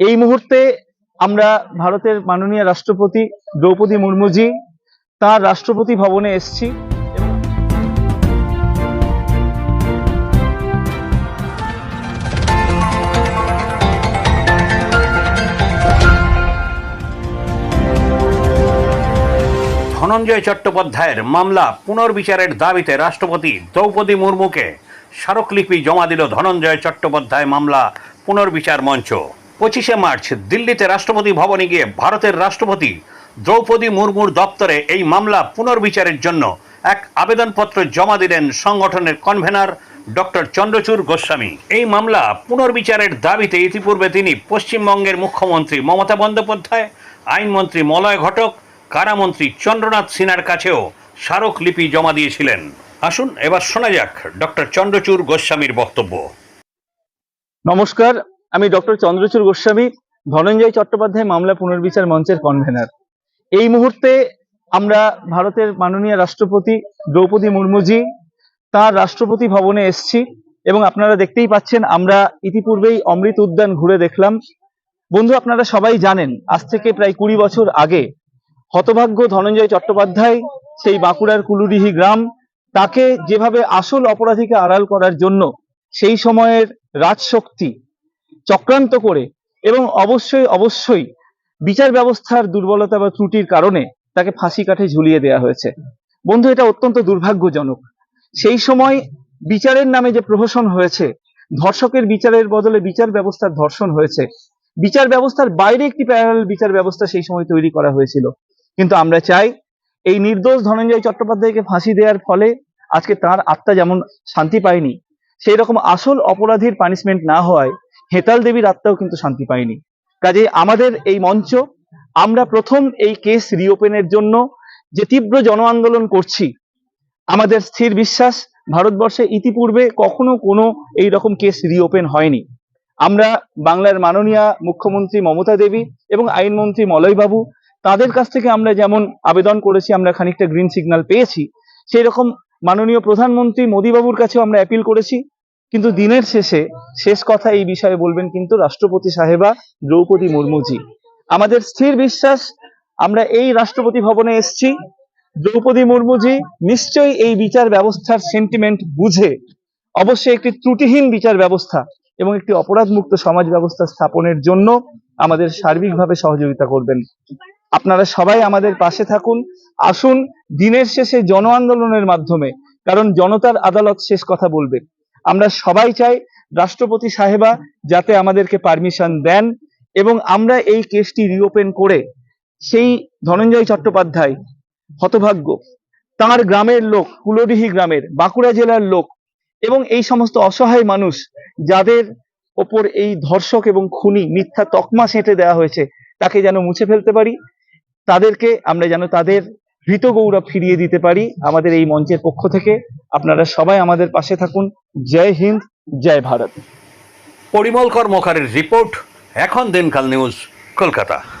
এই মুহূর্তে আমরা ভারতের মাননীয় রাষ্ট্রপতি দ্রৌপদী মুর্মুজি তার রাষ্ট্রপতি ভবনে এসছি। ধনঞ্জয় চট্টোপাধ্যায়ের মামলা পুনর্বিচারের দাবিতে রাষ্ট্রপতি দ্রৌপদী মুর্মুকে স্মারকলিপি জমা দিল ধনঞ্জয় চট্টোপাধ্যায় মামলা পুনর্বিচার মঞ্চ। পঁচিশে মার্চ দিল্লিতে রাষ্ট্রপতি ভবনে গিয়ে ভারতের রাষ্ট্রপতি দ্রৌপদী মুর্মুর দপ্তরে এই মামলা পুনর্বিচারের জন্য এক আবেদনপত্র জমা দিলেন সংগঠনের কনভেনার ডক্টর চন্দ্রচূড় গোস্বামী। এই মামলা পুনর্বিচারের দাবিতে ইতিপূর্বে তিনি পশ্চিমবঙ্গের মুখ্যমন্ত্রী মমতা বন্দ্যোপাধ্যায়, আইনমন্ত্রী মলয় ঘটক, কারামন্ত্রী চন্দ্রনাথ সিনহার কাছেও স্মারকলিপি জমা দিয়েছিলেন। আসুন, এবার শোনা যাক ডক্টর চন্দ্রচূড় গোস্বামীর বক্তব্য। নমস্কার আমি ডক্টর চন্দ্রচূড় গোস্বামী, ধনঞ্জয় চট্টোপাধ্যায় মামলা পুনর্বিচার মঞ্চের কনভেনার এই মুহূর্তে আমরা ভারতের মাননীয় রাষ্ট্রপতি দ্রৌপদী মুর্মুজি, তার রাষ্ট্রপতি ভবনে এসছি এবং আপনারা দেখতেই পাচ্ছেন আমরা ইতিপূর্বেই অমৃত উদ্যান ঘুরে দেখলাম। বন্ধু, আপনারা সবাই জানেন, আজ থেকে প্রায় কুড়ি বছর আগে হতভাগ্য ধনঞ্জয় চট্টোপাধ্যায়, সেই বাঁকুড়ার কুলুডিহি গ্রাম, তাকে যেভাবে আসল অপরাধীকে আড়াল করার জন্য সেই সময়ের রাজশক্তি চক্রান্ত করে এবং অবশ্যই অবশ্যই বিচার ব্যবস্থার দুর্বলতা বা ত্রুটির কারণে তাকে ফাঁসি কাঠে ঝুলিয়ে দেওয়া হয়েছে। বন্ধু, এটা অত্যন্ত দুর্ভাগ্যজনক। সেই সময় বিচারের নামে যে প্রহসন হয়েছে, ধর্ষকের বিচারের বদলে বিচার ব্যবস্থার ধর্ষণ হয়েছে, বিচার ব্যবস্থার বাইরে একটি প্যারাল বিচার ব্যবস্থা সেই সময় তৈরি করা হয়েছিল। কিন্তু আমরা চাই, এই নির্দোষ ধনঞ্জয় চট্টোপাধ্যায়কে ফাঁসি দেওয়ার ফলে আজকে তার আত্মা যেমন শান্তি পায়নি সেই রকম আসল অপরাধীর পানিশমেন্ট না হওয়ায় হেতাল দেবীর আত্মাও কিন্তু শান্তি পায়নি। কাজে আমাদের এই মঞ্চ, আমরা প্রথম এই কেস রিওপেনের জন্য যে তীব্র জন আন্দোলন করছি, আমাদের স্থির বিশ্বাস, ভারতবর্ষে ইতিপূর্বে কখনো কোনো এই রকম কেস রিওপেন হয়নি। আমরা বাংলার মাননীয় মুখ্যমন্ত্রী মমতা দেবী এবং আইনমন্ত্রী মলয়বাবু, তাদের কাছ থেকে আমরা যেমন আবেদন করেছি, আমরা খানিকটা গ্রিন সিগন্যাল পেয়েছি, সেই রকম মাননীয় প্রধানমন্ত্রী মোদীবাবুর কাছেও আমরা অ্যাপিল করেছি। কিন্তু দিনের শেষে শেষ কথা এই বিষয়ে বলবেন কিন্তু রাষ্ট্রপতি সাহেবা দ্রৌপদী মুর্মুজি। আমাদের স্থির বিশ্বাস, আমরা এই রাষ্ট্রপতি ভবনে এসছি। দ্রৌপদী মুর্মুজি নিশ্চয়ই এই বিচার ব্যবস্থার সেন্টিমেন্ট বুঝে। অবশ্যই একটি ত্রুটিহীন বিচার ব্যবস্থা এবং একটি অপরাধমুক্ত সমাজ ব্যবস্থা স্থাপনের জন্য আমাদের সার্বিকভাবে সহযোগিতা করবেন। আপনারা সবাই আমাদের পাশে থাকুন। আসুন দিনের শেষে জন আন্দোলনের মাধ্যমে, কারণ জনতার আদালত শেষ কথা বলবে। আমরা সবাই চাই রাষ্ট্রপতি সাহেবা যাতে আমাদেরকে পারমিশন দেন এবং আমরা এই কেসটি রিওপেন করে সেই ধনঞ্জয় চট্টোপাধ্যায় হতভাগ্য। তার গ্রামের লোক কুলডিহি গ্রামের, বাঁকুড়া জেলার লোক এবং এই সমস্ত অসহায় মানুষ যাদের ওপর এই ধর্ষক এবং খুনি মিথ্যা তকমা সেঁটে দেওয়া হয়েছে, তাকে যেন মুছে ফেলতে পারি। তাদেরকে আমরা যেন তাদের হৃত গৌরব ফিরিয়ে দিতে পারি আমাদের এই মঞ্চের পক্ষ থেকে। আপনারা সবাই আমাদের পাশে থাকুন। জয় হিন্দ, জয় ভারত। পরিমল কর্মকারের রিপোর্ট, এখন দিনকাল নিউজ, কলকাতা।